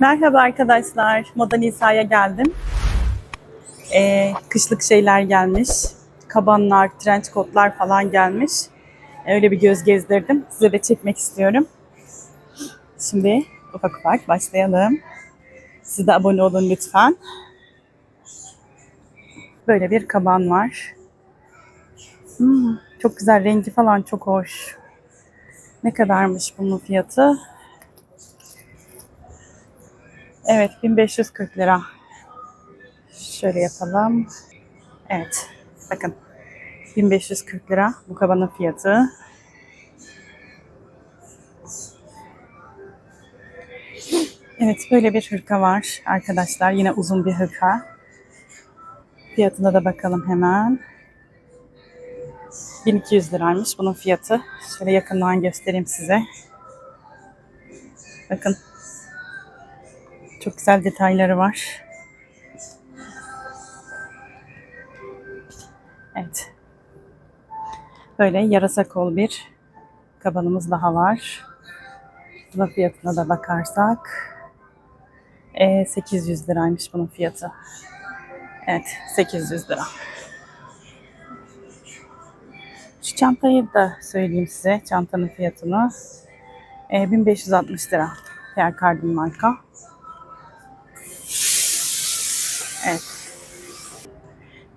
Merhaba arkadaşlar. Moda Nisa'ya geldim. Ee, kışlık şeyler gelmiş. Kabanlar, trench coatlar falan gelmiş. Öyle bir göz gezdirdim. Size de çekmek istiyorum. Şimdi ufak ufak başlayalım. Siz de abone olun lütfen. Böyle bir kaban var. Hmm, çok güzel. Rengi falan çok hoş. Ne kadarmış bunun fiyatı? Evet 1540 lira. Şöyle yapalım. Evet. Bakın. 1540 lira bu kabanın fiyatı. Evet böyle bir hırka var arkadaşlar. Yine uzun bir hırka. Fiyatına da bakalım hemen. 1200 liraymış bunun fiyatı. Şöyle yakından göstereyim size. Bakın çok güzel detayları var. Evet. Böyle yarasa kol bir kabanımız daha var. Bunun fiyatına da bakarsak e, 800 liraymış bunun fiyatı. Evet 800 lira. Şu çantayı da söyleyeyim size çantanın fiyatını. E, 1560 lira. Pierre Cardin marka.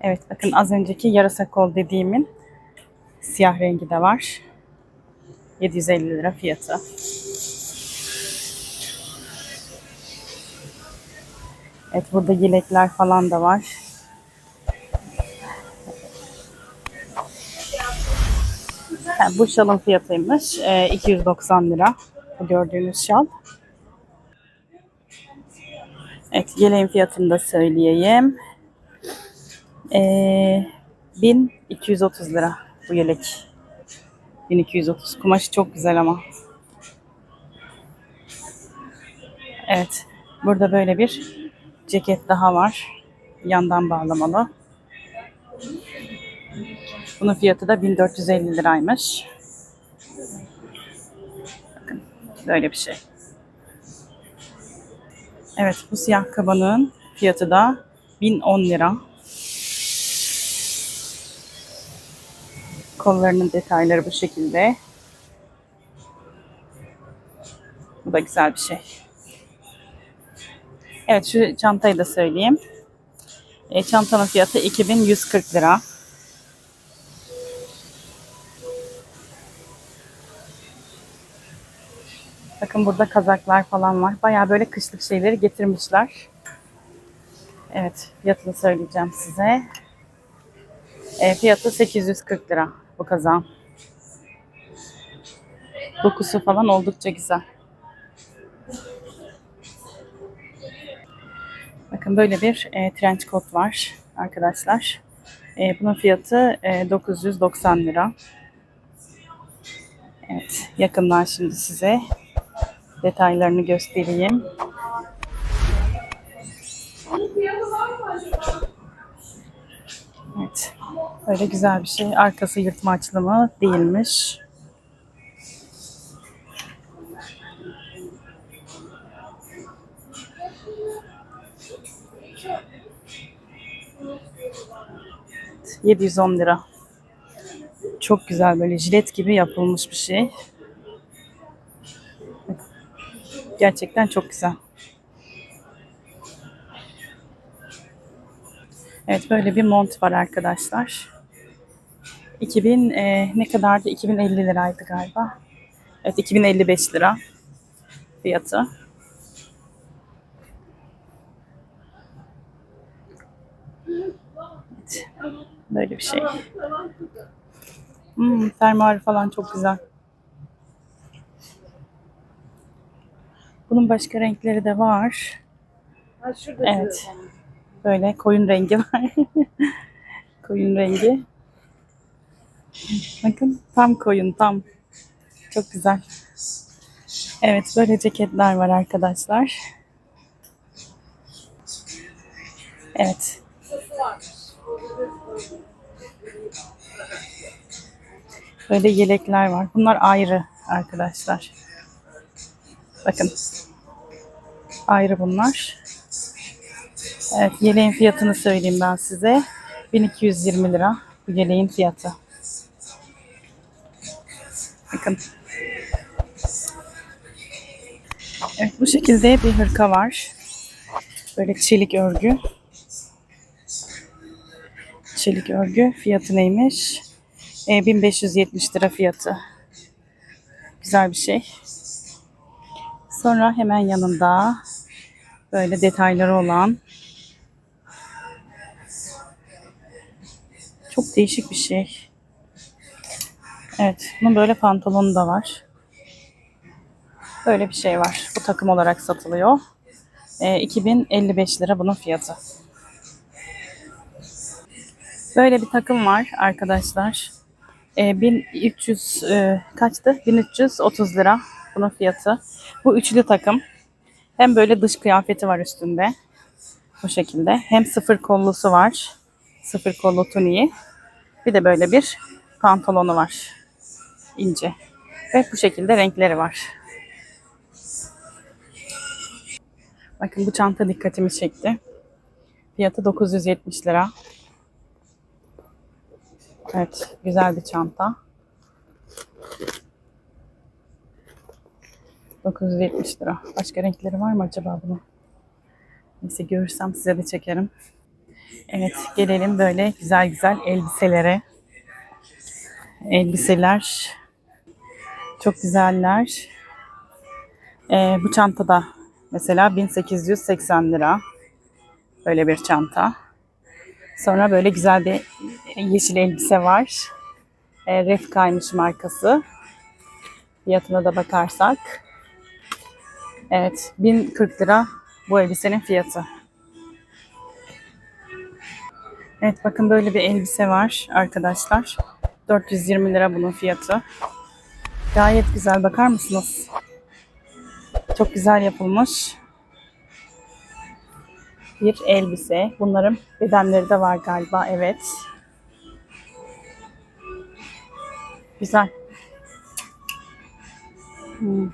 Evet bakın az önceki yarasa kol dediğimin siyah rengi de var. 750 lira fiyatı. Evet burada yelekler falan da var. Ha, bu şalın fiyatıymış. Ee, 290 lira. Bu gördüğünüz şal. Evet, yeleğin fiyatını da söyleyeyim. Ee, 1230 lira bu yelek. 1230. Kumaşı çok güzel ama. Evet. Burada böyle bir ceket daha var. Yandan bağlamalı. Bunun fiyatı da 1450 liraymış. Bakın böyle bir şey. Evet bu siyah kabanın fiyatı da 1010 lira. Kollarının detayları bu şekilde. Bu da güzel bir şey. Evet şu çantayı da söyleyeyim. E, çantanın fiyatı 2140 lira. Bakın burada kazaklar falan var. Bayağı böyle kışlık şeyleri getirmişler. Evet, fiyatını söyleyeceğim size. E, fiyatı 840 lira bu kazağın. Dokusu falan oldukça güzel. Bakın böyle bir e, trench coat var arkadaşlar. E, bunun fiyatı e, 990 lira. Evet, yakından şimdi size detaylarını göstereyim. Böyle güzel bir şey. Arkası yırtmaçlı mı? Değilmiş. Evet, 710 lira. Çok güzel böyle jilet gibi yapılmış bir şey. Gerçekten çok güzel. Evet böyle bir mont var arkadaşlar. 2000 e, ne kadardı? 2050 liraydı galiba. Evet 2055 lira fiyatı. Evet, böyle bir şey. Hmm, fermuarı falan çok güzel. Bunun başka renkleri de var. Ha şurada Evet. Böyle koyun rengi var. koyun rengi. Bakın tam koyun tam. Çok güzel. Evet böyle ceketler var arkadaşlar. Evet. Böyle yelekler var. Bunlar ayrı arkadaşlar. Bakın. Ayrı bunlar. Evet yeleğin fiyatını söyleyeyim ben size. 1220 lira bu yeleğin fiyatı. Bakın. Evet bu şekilde bir hırka var. Böyle çelik örgü. Çelik örgü. Fiyatı neymiş? E, 1570 lira fiyatı. Güzel bir şey. Sonra hemen yanında böyle detayları olan çok değişik bir şey. Evet, bunun böyle pantolonu da var. Böyle bir şey var. Bu takım olarak satılıyor. E, 2055 lira bunun fiyatı. Böyle bir takım var arkadaşlar. E, 1300 e, kaçtı? 1330 lira bunun fiyatı. Bu üçlü takım. Hem böyle dış kıyafeti var üstünde. Bu şekilde. Hem sıfır kollusu var. Sıfır kollu tuniği. Bir de böyle bir pantolonu var. İnce. Ve bu şekilde renkleri var. Bakın bu çanta dikkatimi çekti. Fiyatı 970 lira. Evet, güzel bir çanta. 970 lira. Başka renkleri var mı acaba bunun? Neyse görürsem size de çekerim. Evet, gelelim böyle güzel güzel elbiselere. Elbiseler çok güzeller. Ee, bu çanta da mesela 1880 lira. Böyle bir çanta. Sonra böyle güzel bir yeşil elbise var. E, Refkaymış markası. Fiyatına da bakarsak. Evet 1040 lira bu elbisenin fiyatı. Evet bakın böyle bir elbise var arkadaşlar. 420 lira bunun fiyatı. Gayet güzel bakar mısınız? Çok güzel yapılmış bir elbise. Bunların bedenleri de var galiba. Evet. Güzel. Hmm.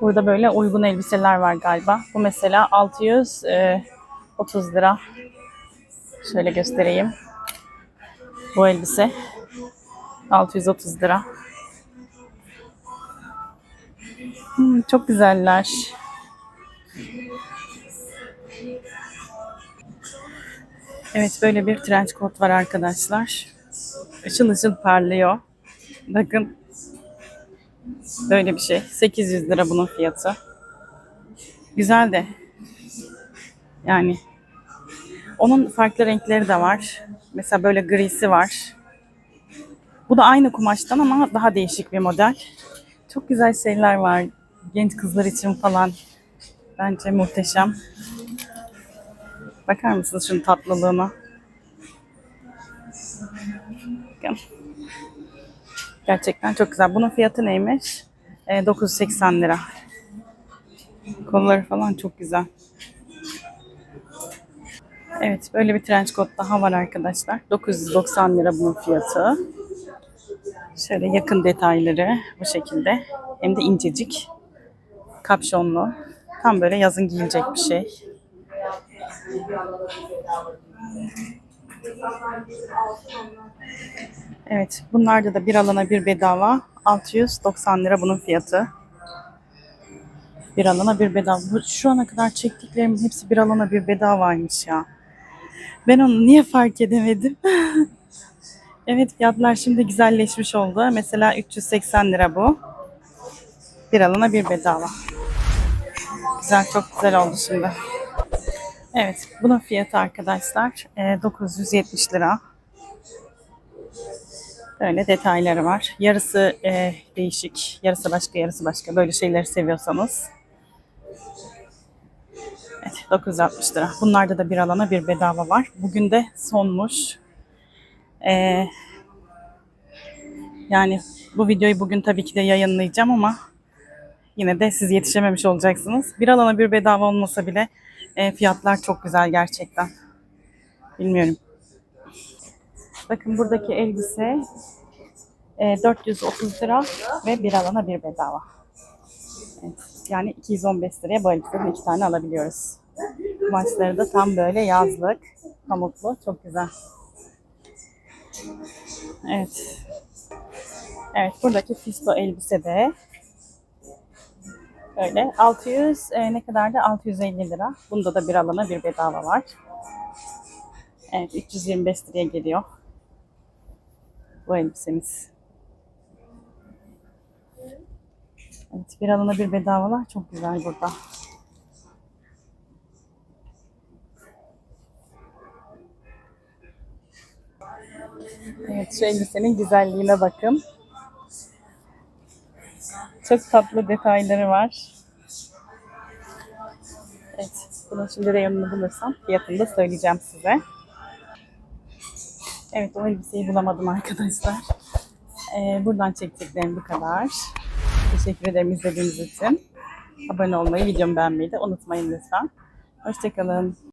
Burada böyle uygun elbiseler var galiba. Bu mesela 630 lira. Şöyle göstereyim. Bu elbise 630 lira. Hmm, çok güzeller. Evet böyle bir trench coat var arkadaşlar. Işıl ışıl parlıyor. Bakın. Böyle bir şey. 800 lira bunun fiyatı. Güzel de. Yani onun farklı renkleri de var. Mesela böyle grisi var. Bu da aynı kumaştan ama daha değişik bir model. Çok güzel şeyler var. Genç kızlar için falan. Bence muhteşem. Bakar mısınız şunun tatlılığına? Bakın. Gerçekten çok güzel. Bunun fiyatı neymiş? Ee, 980 lira. Kolları falan çok güzel. Evet böyle bir trench coat daha var arkadaşlar. 990 lira bunun fiyatı. Şöyle yakın detayları bu şekilde. Hem de incecik. Kapşonlu. Tam böyle yazın giyilecek bir şey. Evet, bunlarda da bir alana bir bedava. 690 lira bunun fiyatı. Bir alana bir bedava. Şu ana kadar çektiklerimin hepsi bir alana bir bedavaymış ya. Ben onu niye fark edemedim? evet fiyatlar şimdi güzelleşmiş oldu. Mesela 380 lira bu. Bir alana bir bedava. Güzel, çok güzel oldu şimdi. Evet, bunun fiyatı arkadaşlar e, 970 lira. Böyle detayları var. Yarısı e, değişik, yarısı başka, yarısı başka. Böyle şeyleri seviyorsanız. Evet, 960 lira. Bunlarda da bir alana bir bedava var. Bugün de sonmuş. E, yani bu videoyu bugün tabii ki de yayınlayacağım ama yine de siz yetişememiş olacaksınız. Bir alana bir bedava olmasa bile e, fiyatlar çok güzel gerçekten. Bilmiyorum. Bakın buradaki elbise e, 430 lira ve bir alana bir bedava. Evet. Yani 215 liraya bu elbiseden iki tane alabiliyoruz. Kumaşları da tam böyle yazlık, pamuklu. Çok güzel. Evet. Evet, buradaki fisto elbise de böyle 600 e, ne kadar da 650 lira. Bunda da bir alana bir bedava var. Evet, 325 liraya geliyor. Bu elbisemiz. Evet, bir alana bir bedavalar çok güzel burada. Evet, şu elbisenin güzelliğine bakın. Çok tatlı detayları var. Evet, bunun şimdi reyonunu bulursam fiyatını da söyleyeceğim size. Evet, o elbiseyi bulamadım arkadaşlar. Ee, buradan çekeceklerim bu kadar. Teşekkür ederim izlediğiniz için. Abone olmayı, videomu beğenmeyi de unutmayın lütfen. Hoşçakalın.